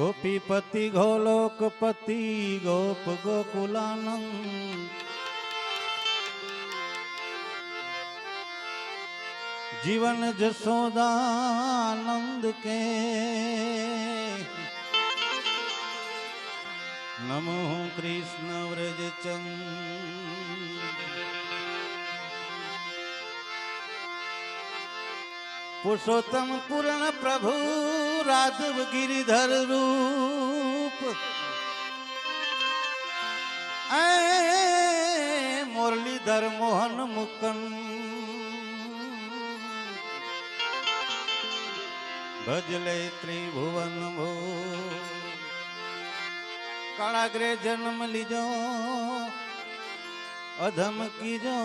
ગોપીપતિ ગોલોકપતિ ગોપ ગોકુલાનંદ. જીવન જશોદાનંદ કે. નમો કૃષ્ણ વ્રજ પુરુષોત્તમ પૂર્ણ પ્રભુ રાધવ ગિરિધર રૂપ. મુરલીધર મોહન મુકન ભજલે ત્રિભુવન ભો. કાળાગ્રે જન્મ લીજો અધમ કીજો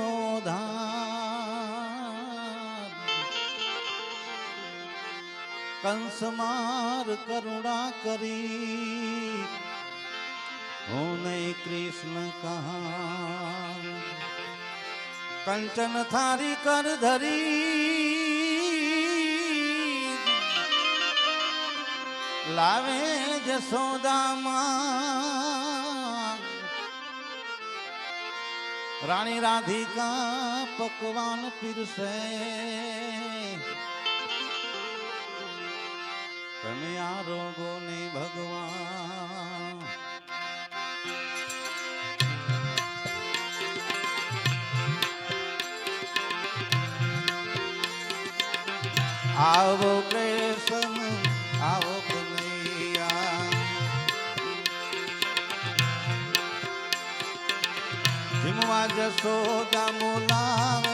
ધામ. કંસમાર કરુણા કરી. હું નહીં કૃષ્ણ કહા કંચન થારી કર ધરી. લાવે જશોદામાં રાણી રાધિકા પકવાન પીરસે. તમે આ રોગો ને ભગવાન આવો કૃષ્ણ આવો કનૈયા જીમવા જશોદા બોલાવે રે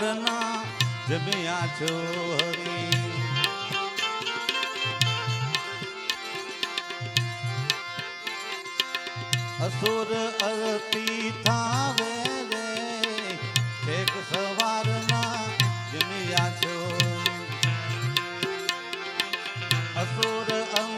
સવારના જમ્યા છો હરી. અસુર અતિ થાવે રે છેક સવારના જમ્યા છો. અસુર અંતિ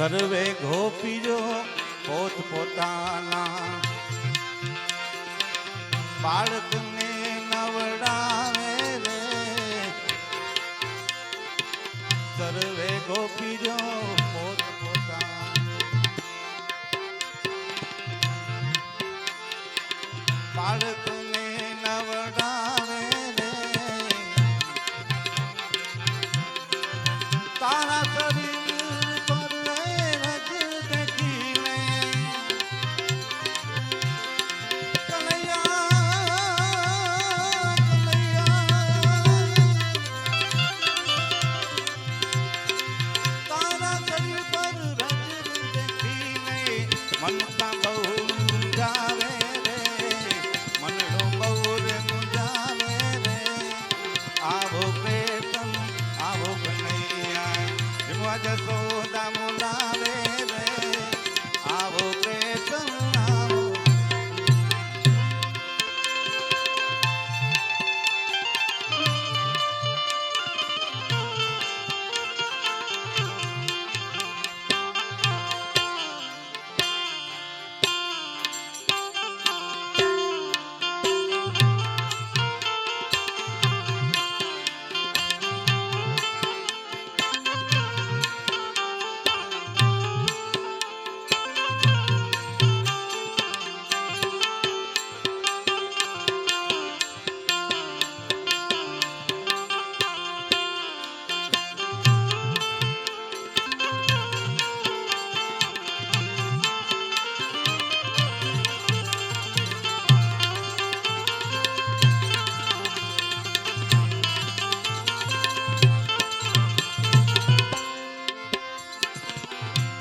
સર્વે ગોપીજો પોત પોતાના બાળકને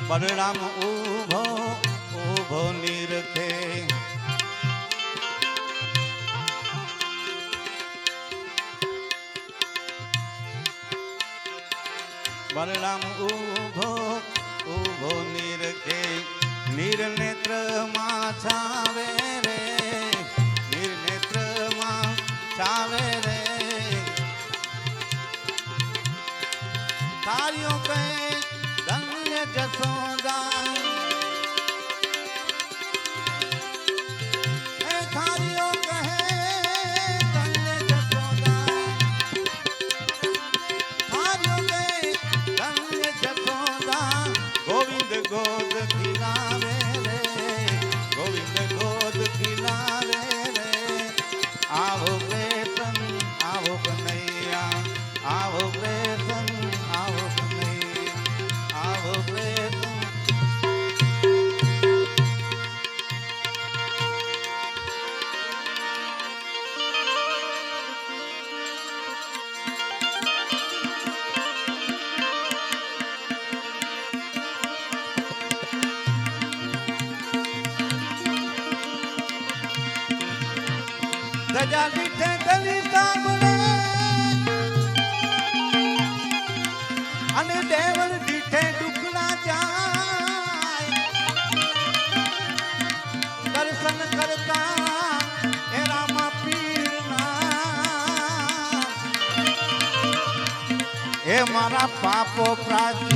બલરામ ઊભો ઊભો નિરખે બલરામ ઊભો ઊભો નિરખે નિર્નેત્રમાં છાવે રે નિર્નેત્રમાં છાવે રે. તારીઓ કઈ जसोदा Prati.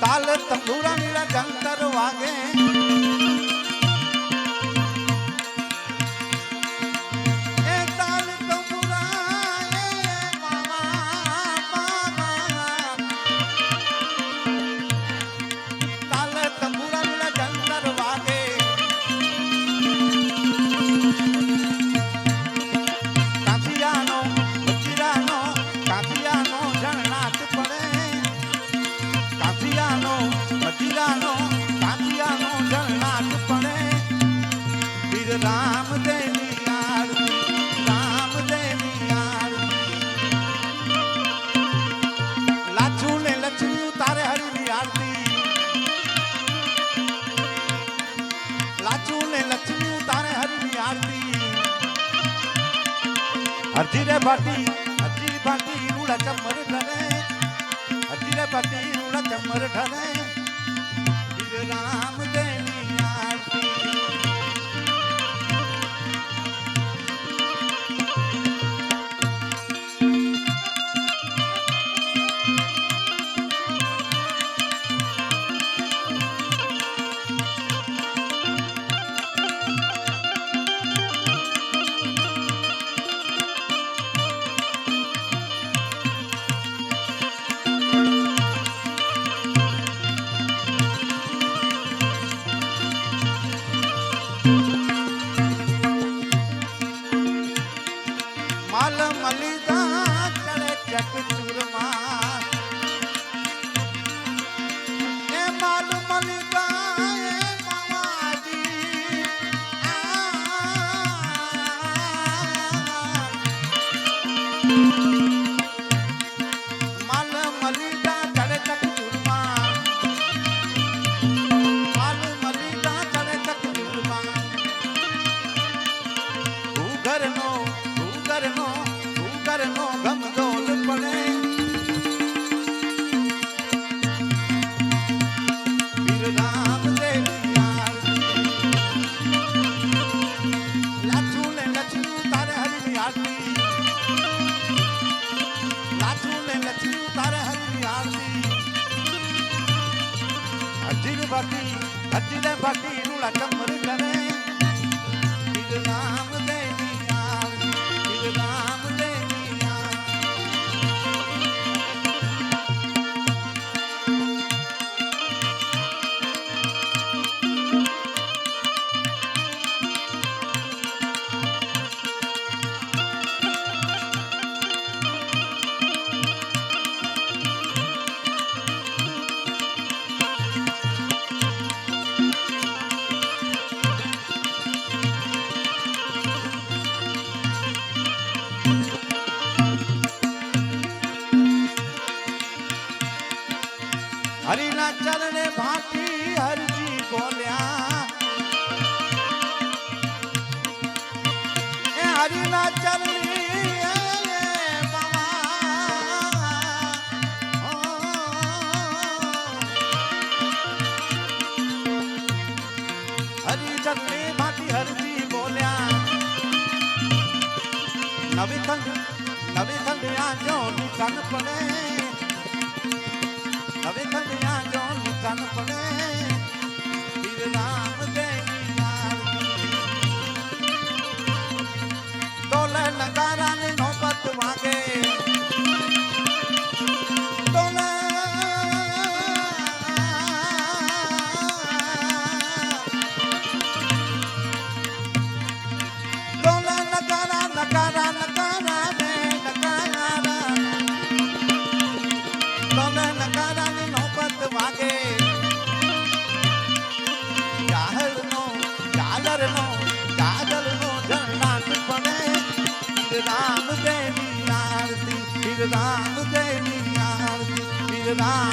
તાલ તંદુરા નીરા જંતર વાગે. પાટી રૂડા ચમર ઢને હટીરા પાટી રૂડા ચમર ઢને બિરલા હવે તને রাম